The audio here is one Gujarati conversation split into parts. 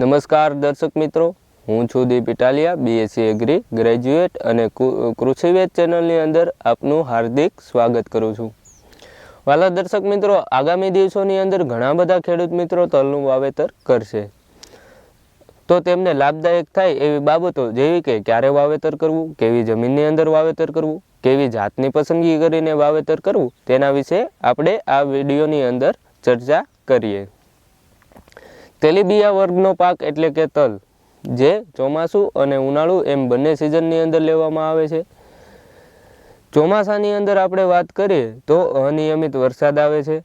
નમસ્કાર દર્શક મિત્રો, હું છું Deep Italiya BSc agri graduate અને કૃષિવેદ ચેનલની અંદર આપનું હાર્દિક સ્વાગત કરું છું. વાલા દર્શક મિત્રો, આગામી દિવસોની અંદર ઘણા બધા ખેડૂત મિત્રો તલનું વાવેતર કરશે. તો તેમને લાભદાયક થાય એવી બાબતો જેવી કે ક્યારે વાવેતર કરવું, કેવી જમીનની અંદર વાવેતર કરવું, કેવી જાતની પસંદગી કરીને વાવેતર કરવું, તેના વિશે આપણે આ વિડીયોની અંદર ચર્ચા કરીએ. તેલીબિયા વર્ગનો પાક એટલે કે તલ, જે ચોમાસું અને ઉનાળુ એમ બંને સિઝનની અંદર લેવામાં આવે છે. ચોમાસાની અંદર આપણે વાત કરીએ તો અનિયમિત વરસાદ આવે છે.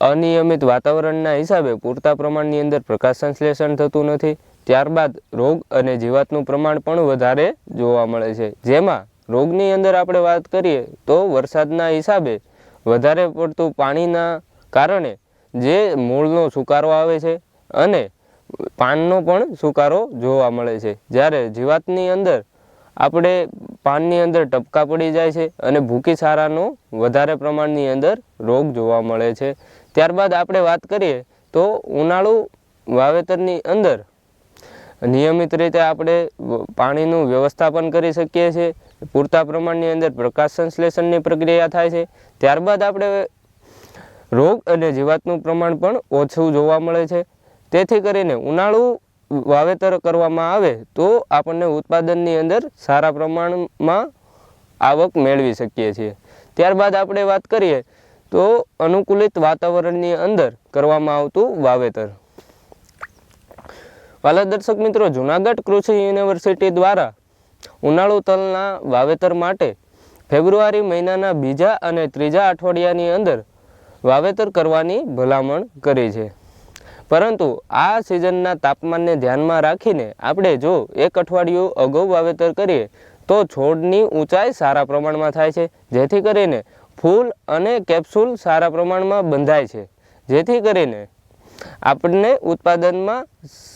અનિયમિત વાતાવરણના હિસાબે પૂરતા પ્રમાણની અંદર પ્રકાશ સંશ્લેષણ થતું નથી. ત્યારબાદ રોગ અને જીવાતનું પ્રમાણ પણ વધારે જોવા મળે છે. જેમાં રોગની અંદર આપણે વાત કરીએ તો વરસાદના હિસાબે વધારે પડતું પાણીના કારણે જે મૂળનો સુકારો આવે છે અને પાનનો પણ સુકારો જોવા મળે છે. જ્યારે જીવાતની અંદર આપણે પાનની અંદર ટપકા પડી જાય છે અને ભૂકી સારાનો વધારે પ્રમાણની અંદર રોગ જોવા મળે છે. ત્યારબાદ આપણે વાત કરીએ તો ઉનાળુ વાવેતરની અંદર નિયમિત રીતે આપણે પાણીનું વ્યવસ્થાપન કરી શકીએ છીએ પૂરતા પ્રમાણની અંદર પ્રકાશ સંશ્લેષણની પ્રક્રિયા થાય છે. ત્યારબાદ આપણે રોગ અને જીવાતનું પ્રમાણ પણ ઓછું જોવા મળે છે. તેથી કરીને ઉનાળુ વાવેતર કરવામાં આવે તો આપણને ઉત્પાદનની અંદર સારા પ્રમાણમાં આવક મેળવી શકીએ છીએ. ત્યારબાદ આપણે વાત કરીએ તો અનુકૂલિત વાતાવરણની અંદર કરવામાં આવતું વાવેતર. વાલા દર્શક મિત્રો, જુનાગઢ કૃષિ યુનિવર્સિટી દ્વારા ઉનાળુ તલના વાવેતર માટે ફેબ્રુઆરી મહિનાના બીજા અને ત્રીજા અઠવાડિયાની અંદર વાવેતર કરવાની ભલામણ કરી છે. પરંતુ આ સિઝનના તાપમાનને ધ્યાનમાં રાખીને આપણે જો એક અઠવાડિયું અગાઉ વાવેતર કરીએ, તો છોડની ઊંચાઈ સારા પ્રમાણમાં થાય છે. જેથી કરીને ફૂલ અને કેપ્સ્યુલ સારા પ્રમાણમાં બંધાય છે. જેથી કરીને આપણને ઉત્પાદનમાં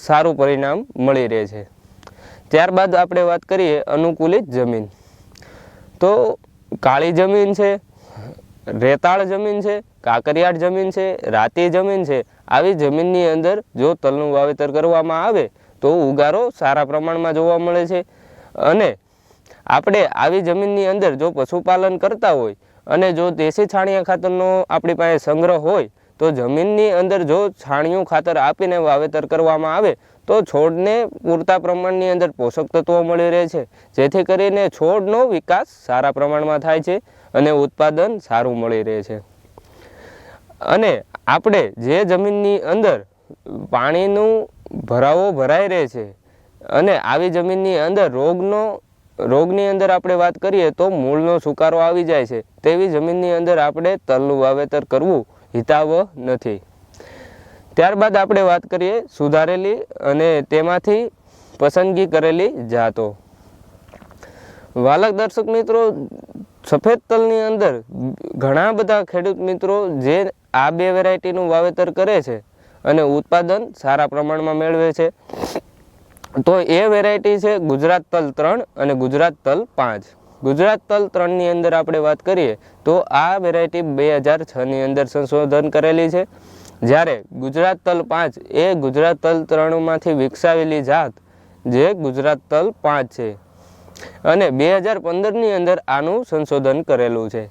સારું પરિણામ મળી રહે છે. ત્યારબાદ આપણે વાત કરીએ અનુકૂલિત જમીન. તો કાળી જમીન છે, રેતાળ જમીન છે, કાંકરિયાળ જમીન છે, રાતી જમીન છે આવી જમીનની અંદર જો તલનું વાવેતર કરવામાં આવે તો ઉગારો સારા પ્રમાણમાં જોવા મળે છે. અને આપણે આવી જમીનની અંદર જો પશુપાલન કરતા હોય અને જો દેશી છાણિયા ખાતરનો આપણી પાસે સંગ્રહ હોય તો જમીનની અંદર જો છાણિયું ખાતર આપીને વાવેતર કરવામાં આવે તો છોડને પૂરતા પ્રમાણની અંદર પોષક તત્વો મળી રહે છે. જેથી કરીને છોડનો વિકાસ સારા પ્રમાણમાં થાય છે અને ઉત્પાદન સારું મળી રહે છે. અને આપણે જે જમીનની અંદર પાણીનું ભરાવો ભરાઈ રહે છે અને આવી જમીનની અંદર રોગનો, રોગની અંદર આપણે વાત કરીએ તો મૂળનો સુકારો આવી જાય છે. તેવી જમીનની અંદર આપણે તલનું વાવેતર કરવું હિતાવહ નથી. ત્યારબાદ આપણે વાત કરીએ સુધારેલી અને તેમાંથી પસંદગી કરેલી જાતો. વાલક દર્શક મિત્રો, સફેદ તલની અંદર ઘણા બધા ખેડૂત મિત્રો જે આ બે વેરાયટીનું વાવેતર કરે છે અને ઉત્પાદન સારા પ્રમાણમાં મેળવે છે. તો એ વેરાયટી છે ગુજરાત તલ ત્રણ અને ગુજરાત તલ પાંચ. ગુજરાત તલ ત્રણની અંદર આપણે વાત કરીએ તો આ વેરાયટી બે હજાર છની અંદર સંશોધન કરેલી છે. જ્યારે ગુજરાત તલ પાંચ એ ગુજરાત તલ ત્રણમાંથી વિકસાવેલી જાત જે ગુજરાત તલ પાંચ છે. અને બે હજાર પંદરની અંદર આનું સંશોધન કરેલું છે.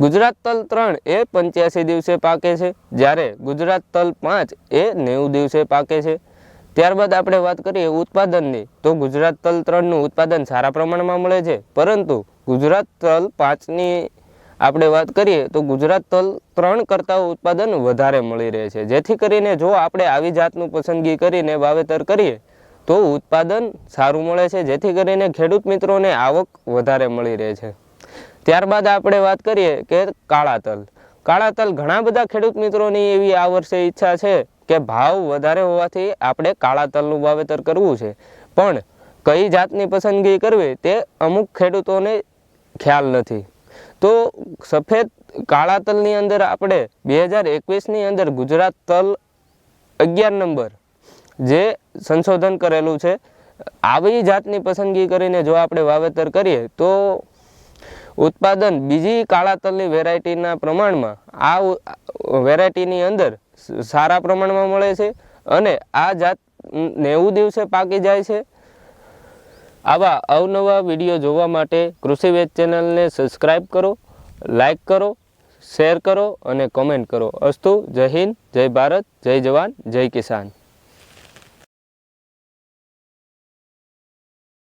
ગુજરાત તલ ત્રણ એ પંચ્યાસી દિવસે પાકે છે. જ્યારે ગુજરાત તલ પાંચ એ નેવું દિવસે પાકે છે. ત્યારબાદ આપણે વાત કરીએ ઉત્પાદનની. તો ગુજરાત તલ ત્રણનું ઉત્પાદન સારા પ્રમાણમાં મળે છે. પરંતુ ગુજરાત તલ પાંચની આપણે વાત કરીએ તો ગુજરાત તલ ત્રણ કરતાં ઉત્પાદન વધારે મળી રહે છે. જેથી કરીને જો આપણે આવી જાતનું પસંદગી કરીને વાવેતર કરીએ, તો ઉત્પાદન સારું મળે છે. જેથી કરીને ખેડૂત મિત્રોને આવક વધારે મળી રહે છે. ત્યારબાદ આપણે વાત કરીએ કે કાળા તલ કાળા તલ ઘણા બધા ખેડૂત મિત્રોની એવી આ વર્ષે ઈચ્છા છે કે ભાવ વધારે હોવાથી આપણે કાળા તલનું વાવેતર કરવું છે. પણ કઈ જાતની પસંદગી કરવી તે અમુક ખેડૂતોને ખ્યાલ નથી. તો સફેદ કાળા તલની અંદર આપણે બે હજાર એકવીસની અંદર ગુજરાત તલ અગિયાર નંબર, જે સંશોધન કરેલું છે. આવી જાતની પસંદગી કરીને જો આપણે વાવેતર કરીએ તો ઉત્પાદન બીજી કાળા તલની વેરાયટીના પ્રમાણમાં આ વેરાયટીની અંદર સારા પ્રમાણમાં મળે છે અને આ જાત નેવું દિવસે પાકી જાય છે. આવા અવનવા વીડિયો જોવા માટે કૃષિ વેદ ચેનલને સબસ્ક્રાઈબ કરો લાઈક કરો, શેર કરો અને કોમેન્ટ કરો. અસ્તુ, જય હિન્દ, જય ભારત, જય જવાન, જય કિસાન.